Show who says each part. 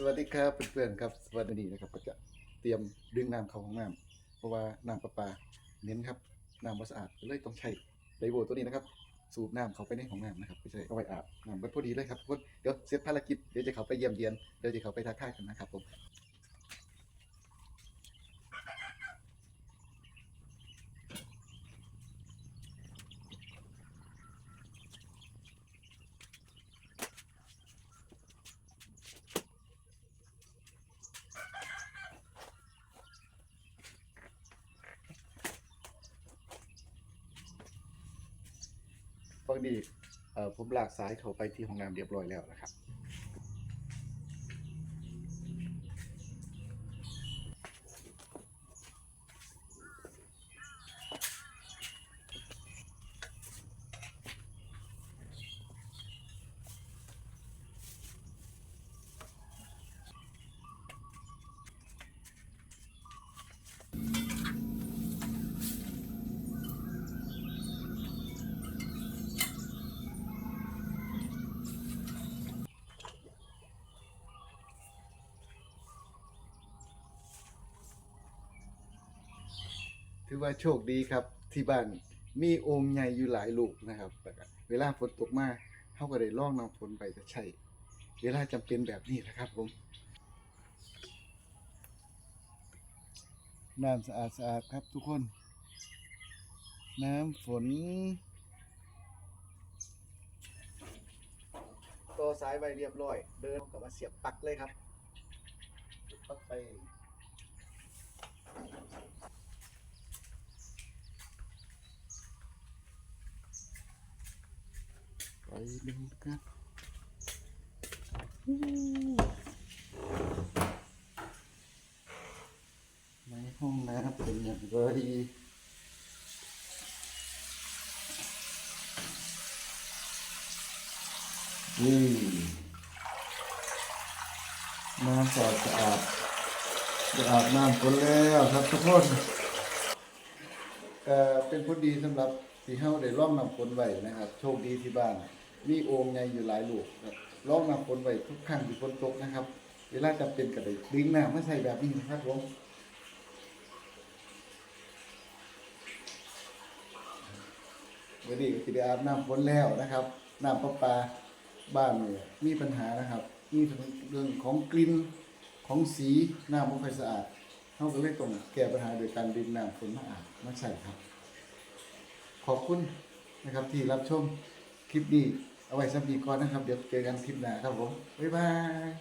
Speaker 1: สวัสดีครับเพื่อนๆครับสวัสดีนะครับก็จะเตรียมดึงน้ำเข้าห้องน้ำเพราะว่าน้ำประปาเน้นครับน้ำบ่สะอาดเลยต้องใช้ไดโวตัวนี้นะครับ สูบน้ำเข้าไปในห้องน้ำนะครับไม่ใช่เอาไว้อาบน้ำไว้พอดีเลยครับทุกคนเดี๋ยวเสร็จภารกิจเดี๋ยวจะเข้าไปเยี่ยมเยียนเดี๋ยวจะเข้าไปทักทายกันนะครับผม พอดีผมลากสายเข้าไปที่ห้องน้ำเรียบร้อยแล้วนะครับ ถือว่าโชคดีครับ ที่บ้านมีโองค์ใหญ่อยู่หลายลูกนะครับแล้วก็เวลาฝนตกมาเขาก็ได้ล่องน้ำฝนไปจะใช่เวลาจำเป็นแบบนี้นะครับผมน้ำสะอาดสะอาดครับทุกคน น้ำฝน ต่อสายไว้เรียบร้อย เดินกลับมาเสียบปลั๊กเลยครับเสียบปลั๊กไป ไปดูกันในห้องน้ำเป็นอย่างไรนี่น้ำสะอาดอาดจะอาบน้ำคนแล้วครับทุกคนเอ่อเป็นผลดีสำหรับที่เฮาได้ร่องนำฝนไว้นะครับ โชคดีที่บ้าน มีโอ่งใหญ่อยู่หลายลูกครับร่องน้ำฝนไว้ทุกครั้งที่ฝนตกนะครับ เวลาจำเป็นก็ได้ดึงน้ำมาใส่แบบนี้นะครับผมวันนี้ก็สิได้อาบน้ำฝนแล้วนะครับน้ำประปาบ้านเนี่ยมีปัญหานะครับมีเรื่องของกลิ่นของสีน้ำไม่ค่อยสะอาดเขาก็เลยต้องแก้ปัญหาโดยการดึงน้ำฝนมาอาบมาใส่ครับ ขอบคุณนะครับที่รับชม คลิปนี้เอาไว้สักปีก่อนนะครับ เดี๋ยวเจอกันคลิปหน้าครับผม บ๊ายบาย